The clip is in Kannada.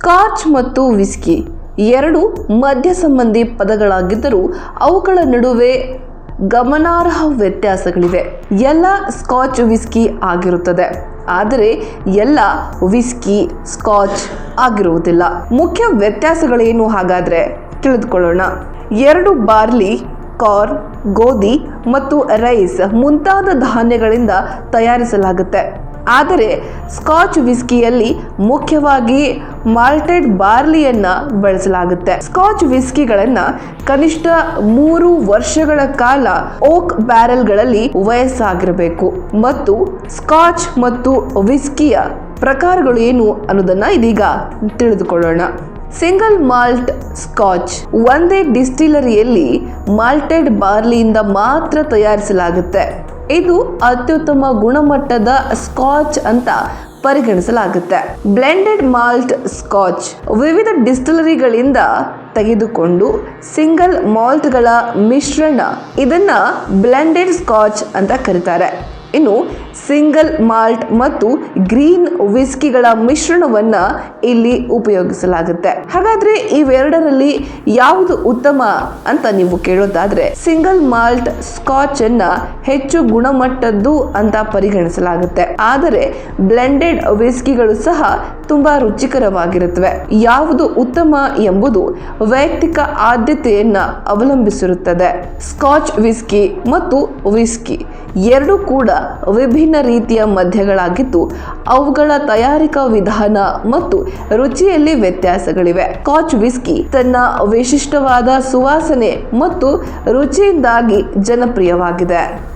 ಸ್ಕಾಚ್ ಮತ್ತು ವಿಸ್ಕಿ ಎರಡು ಮಧ್ಯ ಸಂಬಂಧಿ ಪದಗಳಾಗಿದ್ದರೂ ಅವುಗಳ ನಡುವೆ ಗಮನಾರ್ಹ ವ್ಯತ್ಯಾಸಗಳಿವೆ. ಎಲ್ಲ ಸ್ಕಾಚ್ ವಿಸ್ಕಿ ಆಗಿರುತ್ತದೆ. ಆದರೆ ಎಲ್ಲ ವಿಸ್ಕಿ, ಸ್ಕಾಚ್ ಆಗಿರುವುದಿಲ್ಲ. ಮುಖ್ಯ ವ್ಯತ್ಯಾಸಗಳೇನು ಹಾಗಾದರೆ ತಿಳಿದುಕೊಳ್ಳೋಣ. ಎರಡು ಬಾರ್ಲಿ, ಕಾರ್ನ್, ಗೋಧಿ ಮತ್ತು ರೈಸ್ ಮುಂತಾದ ಧಾನ್ಯಗಳಿಂದ ತಯಾರಿಸಲಾಗುತ್ತೆ. ಆದರೆ ಸ್ಕಾಚ್ ವಿಸ್ಕಿಯಲ್ಲಿ ಮುಖ್ಯವಾಗಿ ಮಾಲ್ಟೆಡ್ ಬಾರ್ಲಿಯನ್ನ ಬಳಸಲಾಗುತ್ತೆ. ಸ್ಕಾಚ್ ವಿಸ್ಕಿಗಳನ್ನ ಕನಿಷ್ಠ ಮೂರು ವರ್ಷಗಳ ಕಾಲ ಓಕ್ ಬ್ಯಾರೆಲ್ಗಳಲ್ಲಿ ವಯಸ್ಸಾಗಿರಬೇಕು. ಮತ್ತು ಸ್ಕಾಚ್ ಮತ್ತು ವಿಸ್ಕಿಯ ಪ್ರಕಾರಗಳು ಏನು ಅನ್ನೋದನ್ನ ಇದೀಗ ತಿಳಿದುಕೊಳ್ಳೋಣ. ಸಿಂಗಲ್ ಮಾಲ್ಟ್ ಸ್ಕಾಚ್ ಒಂದೇ ಡಿಸ್ಟಿಲರಿಯಲ್ಲಿ ಮಾಲ್ಟೆಡ್ ಬಾರ್ಲಿಯಿಂದ ಮಾತ್ರ ತಯಾರಿಸಲಾಗುತ್ತೆ. ಇದು ಅತ್ಯುತ್ತಮ ಗುಣಮಟ್ಟದ ಸ್ಕಾಚ್ ಅಂತ ಪರಿಗಣಿಸಲಾಗುತ್ತೆ. ಬ್ಲೆಂಡೆಡ್ ಮಾಲ್ಟ್ ಸ್ಕಾಚ್ ವಿವಿಧ ಡಿಸ್ಟಿಲರಿಗಳಿಂದ ತೆಗೆದುಕೊಂಡು ಸಿಂಗಲ್ ಮಾಲ್ಟ್ಗಳ ಮಿಶ್ರಣ ಇದನ್ನ ಬ್ಲೆಂಡೆಡ್ ಸ್ಕಾಚ್ ಅಂತ ಕರೀತಾರೆ. ಇನ್ನು ಸಿಂಗಲ್ ಮಾಲ್ಟ್ ಮತ್ತು ಗ್ರೀನ್ ವಿಸ್ಕಿಗಳ ಮಿಶ್ರಣವನ್ನ ಇಲ್ಲಿ ಉಪಯೋಗಿಸಲಾಗುತ್ತೆ. ಹಾಗಾದ್ರೆ ಇವೆರಡರಲ್ಲಿ ಯಾವುದು ಉತ್ತಮ ಅಂತ ನೀವು ಕೇಳೋದಾದ್ರೆ ಸಿಂಗಲ್ ಮಾಲ್ಟ್ ಸ್ಕಾಚ್ ಅನ್ನ ಹೆಚ್ಚು ಗುಣಮಟ್ಟದ್ದು ಅಂತ ಪರಿಗಣಿಸಲಾಗುತ್ತೆ. ಆದರೆ ಬ್ಲೆಂಡೆಡ್ ವಿಸ್ಕಿಗಳು ಸಹ ತುಂಬಾ ರುಚಿಕರವಾಗಿರುತ್ತವೆ. ಯಾವುದು ಉತ್ತಮ ಎಂಬುದು ವೈಯಕ್ತಿಕ ಆದ್ಯತೆಯನ್ನ ಅವಲಂಬಿಸಿರುತ್ತದೆ. ಸ್ಕಾಚ್ ವಿಸ್ಕಿ ಮತ್ತು ವಿಸ್ಕಿ. ಎರಡೂ ಕೂಡ ವಿಭಿನ್ನ ರೀತಿಯ ಮದ್ಯಗಳಾಗಿದ್ದು ಅವುಗಳ ತಯಾರಿಕಾ ವಿಧಾನ ಮತ್ತು ರುಚಿಯಲ್ಲಿ ವ್ಯತ್ಯಾಸಗಳಿವೆ. ಕಾಚ್ ವಿಸ್ಕಿ ತನ್ನ ವಿಶಿಷ್ಟವಾದ ಸುವಾಸನೆ ಮತ್ತು ರುಚಿಯಿಂದಾಗಿ ಜನಪ್ರಿಯವಾಗಿದೆ.